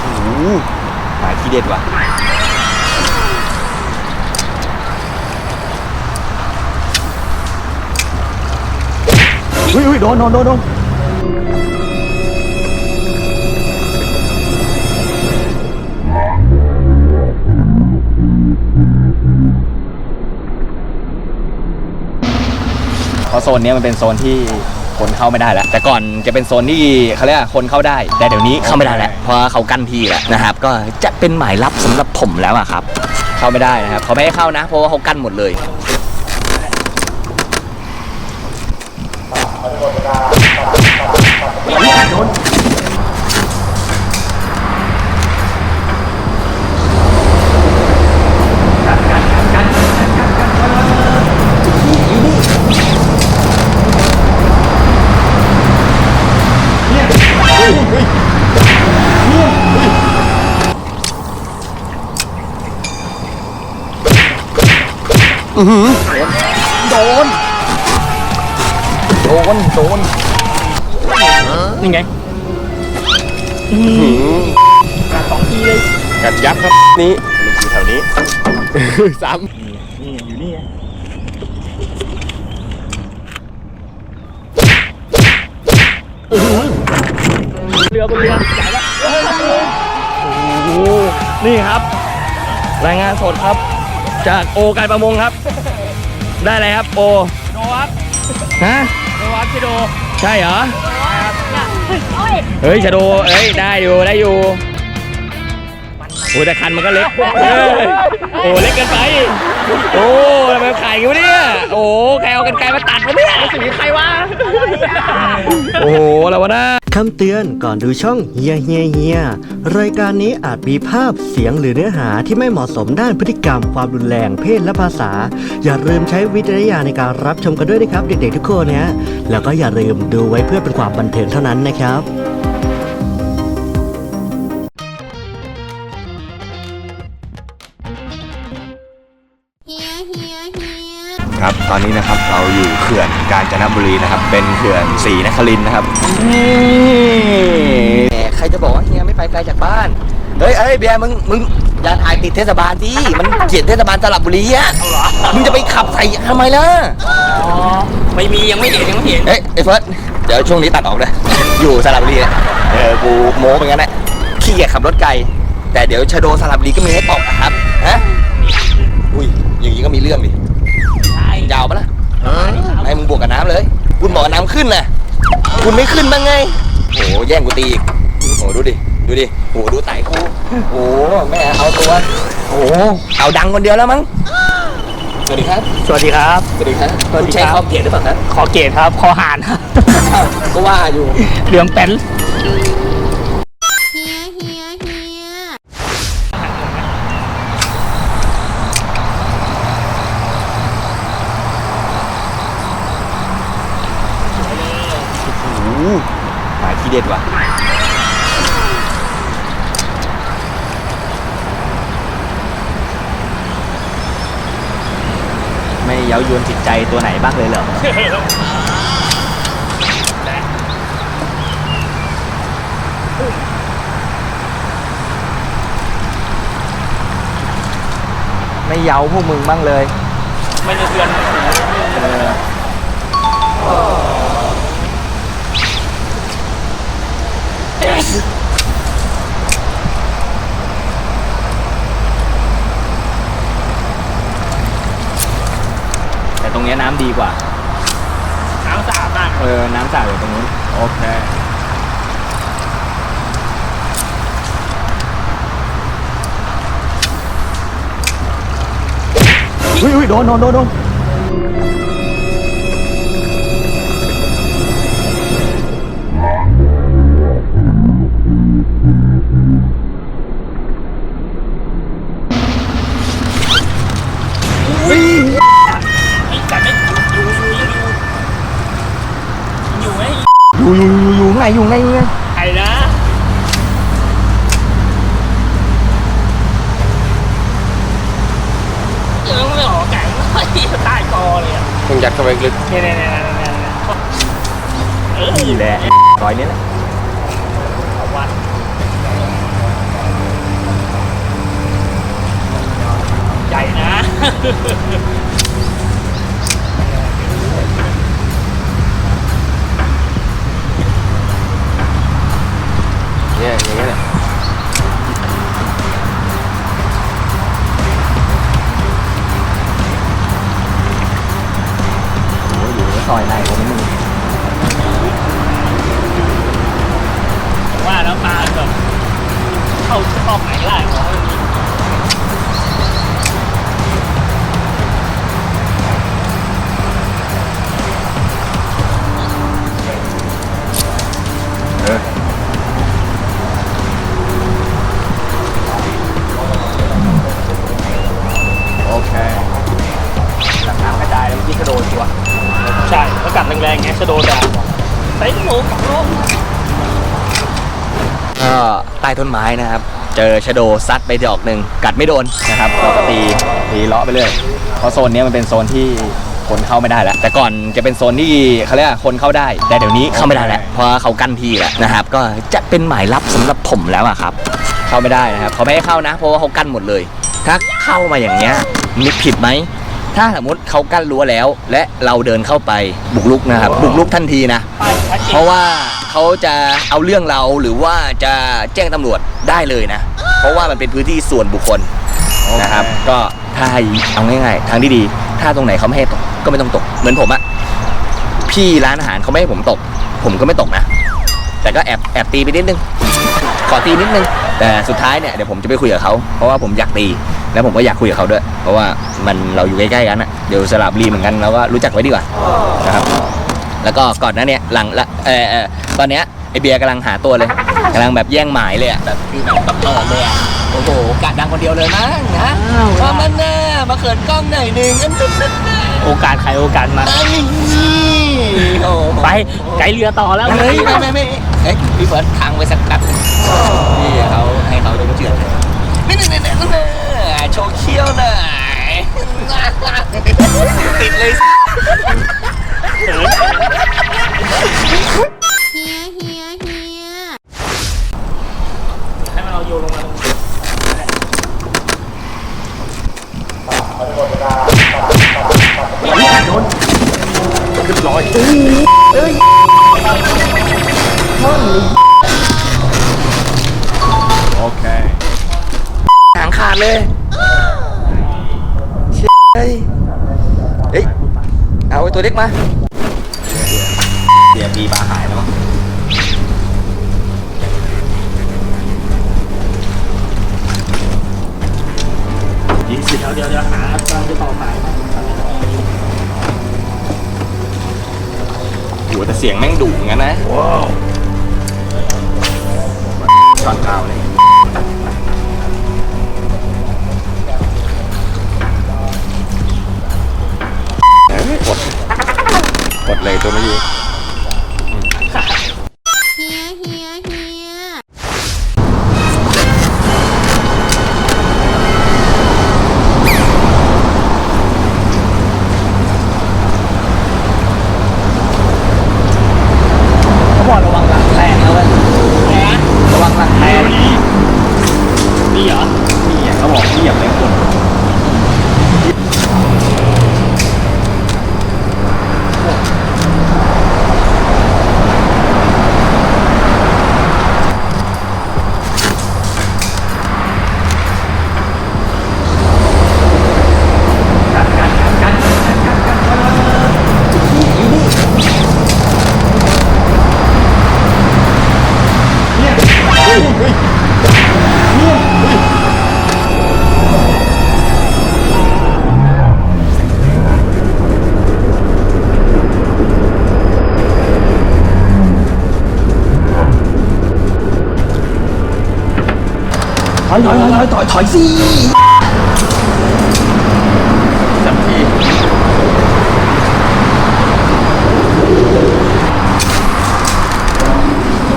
โอ้หมายทีเด็ดว่ะอุ้ยอุ้ยโดนโดนโดนโดนเพราะโซนเนี้ยมันเป็นโซนที่ คนเข้าไม่ได้แล้ว แต่ก่อนจะเป็นโซนที่เขาเรียกว่าคนเข้าได้ แต่เดี๋ยวนี้เข้าไม่ได้แล้วเพราะว่าเขากั้นที่แล้วนะครับ ก็จะเป็นหมายลับสำหรับผมแล้วอะครับ เข้าไม่ได้นะครับเขาไม่ให้เข้านะ เพราะว่าเขากั้นหมดเลย โดน โดน โดน นี่ไงกัดสองทีเลย กัดยับครับนี่อยู่แถวนี้ สามนี่อยู่นี่ไงเรือบนเรือใหญ่แล้ว โอ้โหนี่ครับ รายงานสดครับ จากโอการประมงครับ ได้อะไรครับโอโนวัตฮะโนวัตชิโดใช่เหรอโอ้ยเฮ้ยชะโดเอ้ยได้อยู่ได้อยู่โอ้แต่คันมันก็เล็กเอ้ยโอ้เล็กเกินไปโอ้ทำไมมันขายอย่างนี้วะเนี่ยโอ้ใครเอากันไกลมาตัดวะเนี่ยสีใครวะโอ้อะไรวะนะ คำเตือนก่อนดูช่องเฮียเฮียเฮียรายการนี้อาจมีภาพเสียงหรือเนื้อหาที่ไม่เหมาะสมด้านพฤติกรรม ความรุนแรงเพศและภาษา อย่าลืมใช้วิจารณญาณในการรับชมกันด้วยนะครับ เด็กๆทุกคนนะแล้วก็อย่าลืมดูไว้เพื่อเป็นความบันเทิงเท่านั้นนะครับ ครับ ตอนนี้นะครับเราอยู่เขื่อนกาญจนบุรีนะครับ เป็นเขื่อนศรีนครินทร์นะครับนี่แหมใครจะบอกว่าเฮียไม่ไปไกลจากบ้าน เฮ้ยเฮ้ยเบียร์มึงมึงอย่าถ่ายติดเทศบาลที่มันเขียนเทศบาลสระบุรีอะมึงจะไปขับใส่ทำไมล่ะไม่มียังไม่เห็นยังไม่เห็น เอ้ยไอ้เฟิร์สเดี๋ยวช่วงนี้ตัดออกเลยอยู่สระบุรีอะเออกูโม้ไปงั้นแหละขี้เกียจขับรถไกล แต่เดี๋ยวชะโดสระบุรีก็มีให้ตกอะครับฮะอุ้ยอย่างนี้ก็มีเรื่องดิใช่ ยาวปะล่ะให้มึงบวกกับน้ำเลย คุณบอกว่าน้ำขึ้นนะคุณไม่ขึ้นบ้างไงโอ้โหแย่งกูตีอีกโอ้โหดูดิ ดูดิโอ้โหดูไต่กูโอ้โหแม่เอาตัว โอ้โหเอาดังคนเดียวแล้วมั้ง สวัสดีครับ สวัสดีครับ สวัสดีครับสวัสดีณใช้ครับขอบเกียรติหรือเปล่าครับขอเกตครับ ขอหานครับก็ว่าอยู่ เหลืองเป็น เฮียเฮียเฮีย โอ้โหหมายที เด็ดว่ะไม่เย้ายวนจิตใจตัวไหนบ้างเลยเหรอไม่เย้าพวกมึงบ้างเลย ไม่จะเตือน รงเนี้ยน้ำดีกว่า น้ำสะอาดมากเออ น้ำสะอาดอยู่ตรงนู้น โอเค อุ้ยอุ้ยโดนโดนโดนโดน อยู่อยู่อยู่อยู่ข้งอยู่ข้งในอยู่ข้งนไอ้นะเดี๋ยไม่ออกไก่ไม่ใต้คอเลยอะต้งยัดเข้าไปลึกเนี่ยนี่นี่นี่นี่นี่เออนี่แหละรอยนี้แหละวัดใหญ่นะ รอบไหนก็ไรากระจายแล้วกี้กรโดดดีวาใช่ถ้ากัแรงๆงกโดดแต่ใส่หมูกับลูกก็ใต้ต้นไม้นะครับ เจอชโดซัดไปดอกหนึ่งกัดไม่โดนนะครับเราก็ตีตีเลาะไปเรื่อยเพราะโซนนี้มันเป็นโซนที่คนเข้าไม่ได้แล้ว แต่ก่อนจะเป็นโซนที่เขาเรียกคนเข้าได้ แต่เดี๋ยวนี้เข้าไม่ได้แล้วเพราะเขากั้นที่แล้วนะครับ ก็จะเป็นหมายลับสำหรับผมแล้วอะครับ เข้าไม่ได้นะครับเขาไม่ให้เข้านะ เพราะว่าเขากั้นหมดเลย ถ้าเข้ามาอย่างเงี้ยมีผิดไหมถ้าสมมติเขากั้นรั้วแล้ว และเราเดินเข้าไปบุกลุกนะครับ บุกลุกทันทีนะ เพราะว่าเขาจะเอาเรื่องเราหรือว่าจะแจ้งตำรวจได้เลยนะ เพราะว่ามันเป็นพื้นที่ส่วนบุคคลนะครับ ก็ถ้าเอาง่ายๆทางที่ดี ถ้าตรงไหนเขาไม่ให้ตกก็ไม่ต้องตก เหมือนผมอะพี่ร้านอาหารเขาไม่ให้ผมตก ผมก็ไม่ตกนะ แต่ก็แอบแอบตีไปนิดนึง ขอตีนิดนึง แต่สุดท้ายเนี่ยเดี๋ยวผมจะไปคุยกับเขาเพราะว่าผมอยากตีแล้วผมก็อยากคุยกับเขาด้วย เพราะว่ามันเราอยู่ใกล้ๆกันอะเดี๋ยวสลับรีเหมือนกันเราก็รู้จักไว้ดีกว่านะครับ แล้วก็ก่อนหน้าเนี้ยหลังละเออเออตอนเนี้ย ไอเบียร์กำลังหาตัวเลยกำลังแบบแย่งหมายเลยอะแบบคือแบบแบบเปิดเลยอะโอ้โหกะดังคนเดียวเลยมั้งนะว่ามันน่ามาเขินกล้องหน่อยหนึงอันนั้นนั่นน่ะโอกาสใครโอกาสมันอันนี้โอ้โหไปไกด์เรือต่อแล้วเฮ้ยไม่ไม่ไม่เอ้ยพี่เฟิร์สค้างไว้สักกัดนี่เขาให้เขาลงเจือดนี่นี่นี่นี่นี่โชว์เขี้ยวหน่อยติดเลย ตัวเล็กมาเดี๋ยวปีปลาหายแล้วมั้งเดี๋ยวเดี๋ยวเดี๋ยวหาตอนจะต่อสายโหแต่เสียงแม่งดุงั้นนะว้าวตอนเก้าเลย เลยตัวไม่อยู่เฮียเฮียเฮียเขาบอกระวังหลังแตกนะเว้ยระวังหลังแตกนี่เหรอนี่อะเขาบอกที่อย่าไปกด ถอยถอยถอยถอยถอยสิจับที่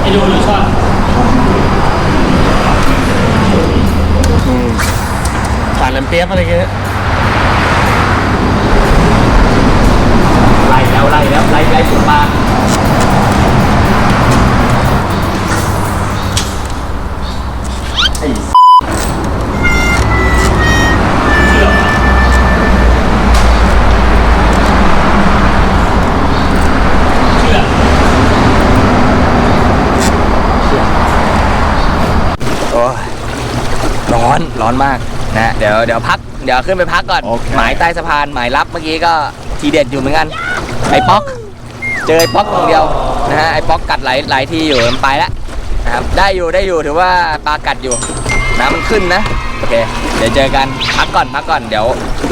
ไอ้ดูหรือช็อตผ่านลำเปียบอะไรเงี้ยไล่แล้วไล่แล้วไล่ไล่สุดปาก อนร้อนมากนะเดี๋ยวเดี๋ยวพักเดี๋ยวขึ้นไปพักก่อนหมายใต้สะพานหมายรับเมื่อกี้ก็ทีเด็ดอยู่เหมือนกันไอ้ป๊อก เจอไอ้ป๊อกคนเดียวนะฮะไอ้ป๊อกกัดหลายหลายที่อยู่มันไปแล้วนะครับได้อยู่ได้อยู่ถือว่าปลากัดอยู่น้ำมันขึ้นนะโอเคเดี๋ยวเจอกันพักก่อนพักก่อนเดี๋ยว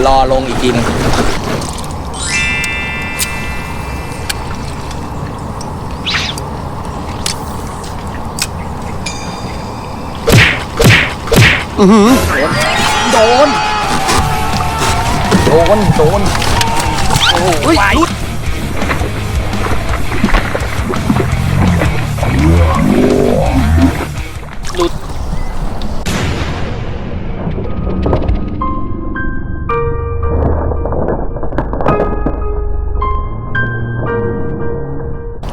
รอลงอีกทีหนึง โดน โดน โดน โอ้ยหลุดลุด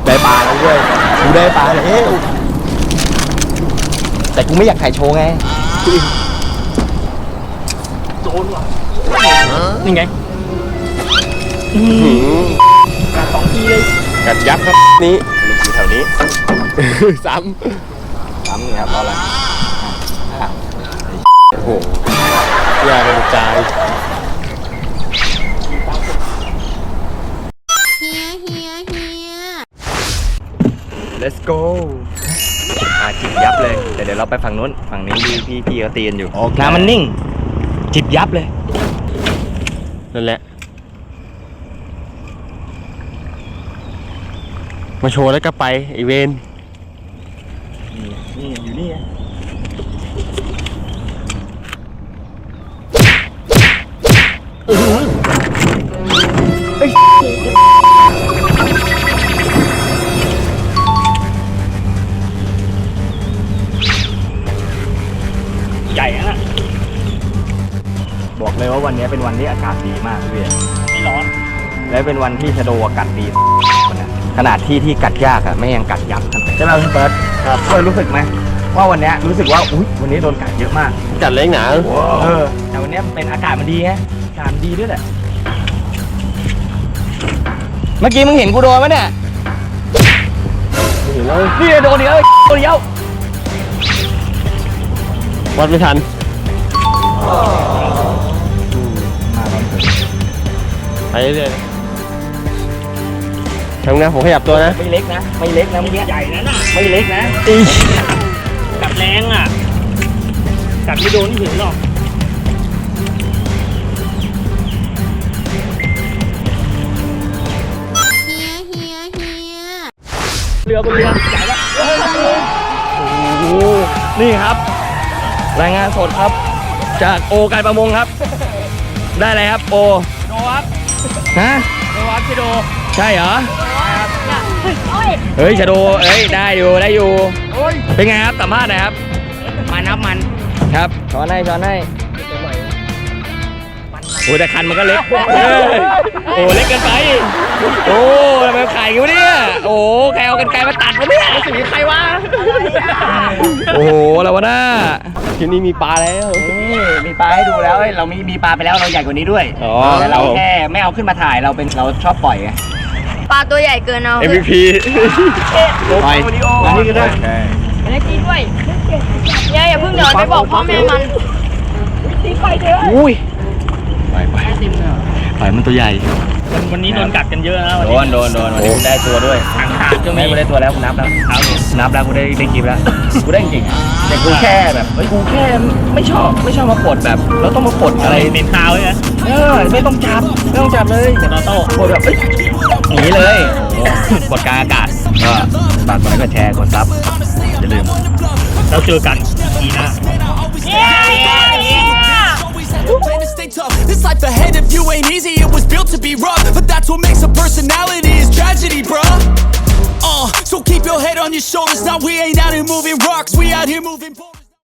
ได้ปลาแล้วเว้ยกูได้ปลาแล้ว ต่กูไม่อยากถ่ายโชว์ไงโดนว่ะนี่ไงการสองทีเลยกัดยับครับนี้ลูกอยู่แถวนี้ ซ้ซ้ำนี่ครับเอาละอะำโอ้โหยากระจายเฮียเฮียเฮีย let's go อาจิบยับ เลยแต่เดี๋ยวเราไปฝั่งนู้นฝั่งนี้พี่พี่พี่เขาตีกันอยู่น้ำมันนิ่ง จิบยับเลย นั่นแหละ มาโชว์แล้วก็ไปไอเวนนี่อยู่นี่ และเป็นวันที่ชะโดกัดดีคนนะขนาดที่ที่กัดยากอะไม่ยังกัดยับใช่ไหมพี่เฟิร์สครับเฟิร์สรู้สึกไหมว่าวันเนี้ยรู้สึกว่าอุ้ยวันนี้โดนกัดเยอะมากจัดเล็กหนาเออแต่วันเนี้ยเป็นอากาศมันดีไงอากาศมันดีด้วยแหละเมื่อกี้มึงเห็นกูโดนไหมเนี่ยนี่โดนเดียวโดนเดียววัดไม่ทันไปเรื่อยๆ ทำงานผมขยับตัวนะ ไม่เล็กนะ ไม่เล็กนะเมื่อกี้ใหญ่นะน่ะไม่เล็กนะกัดแรงอะกัดไม่โดนนี่ถึงหรอกเฮียเฮียเฮียเรือบนเรือใหญ่แล้วโอ้โหนี่ครับ รายงานสดครับ จากโอการประมงครับ ได้อะไรครับโอโดวัดฮะโดวัดชิโดใช่เหรอ เฮ้ยชะโดเอ้ยได้อยู่ได้อยู่เป็นไงครับสัมภาษณ์หน่อยครับ มานับมันครับช้อนให้ช้อนให้โอ้แต่คันมันก็เล็กเอ้ยโอ้เล็กเกินไปโอ้ทำไมมันขายอย่างนี้วะเนี่ยโอ้ใครเอากันไกลมาตัดวะเนี่ยสีใครวะโอ้โหแล้ววะน้าที่นี่มีปลาแล้วนี่มีปลาให้ดูแล้วเอ้ยเรามีมีปลาไปแล้วเราใหญ่กว่านี้ด้วยอ๋อแต่เราแค่ไม่เอาขึ้นมาถ่ายเราเป็นเราชอบปล่อยไง ปลาตัวใหญ่เกินเอา MVP ปล่อยอันนี้ก็ได้ไม่ได้กินด้วยเฮียอย่าเพิ่งเดินไปบอกพ่อแม่มันอุ้ยปล่อยปล่อยปล่อยมันตัวใหญ่วันวันนี้โดนกัดกันเยอะนะวันโดนี้นโดนโดนวันนี้กูได้ตัวด้วยทางขาดก็ไม่มีกูได้ตัวแล้วกูนับแล้วครับนับแล้วกูได้ได้คลิปแล้วกูได้จริงๆแต่กูแค่แบบเฮ้ยกูแค่ไม่ชอบไม่ชอบมากดแบบแล้วต้องมากดอะไรเป็นซาวใช่ไหมเออไม่ต้องจับไม่ต้องจับเลยเป็นออโต้กดแบบ เอ้ยอย่างนี้เลยโอ้โหกดกลางอากาศก็ฝากกดไลค์กดแชร์กดซับอย่าลืมแล้วเจอกันอีหน้า plan to stay tough. This life ahead of you ain't easy, it was built to be rough. But that's what makes a personality is tragedy, bruh. Uh, so keep your head on your shoulders. Now we ain't out here moving rocks, we out here moving boulders.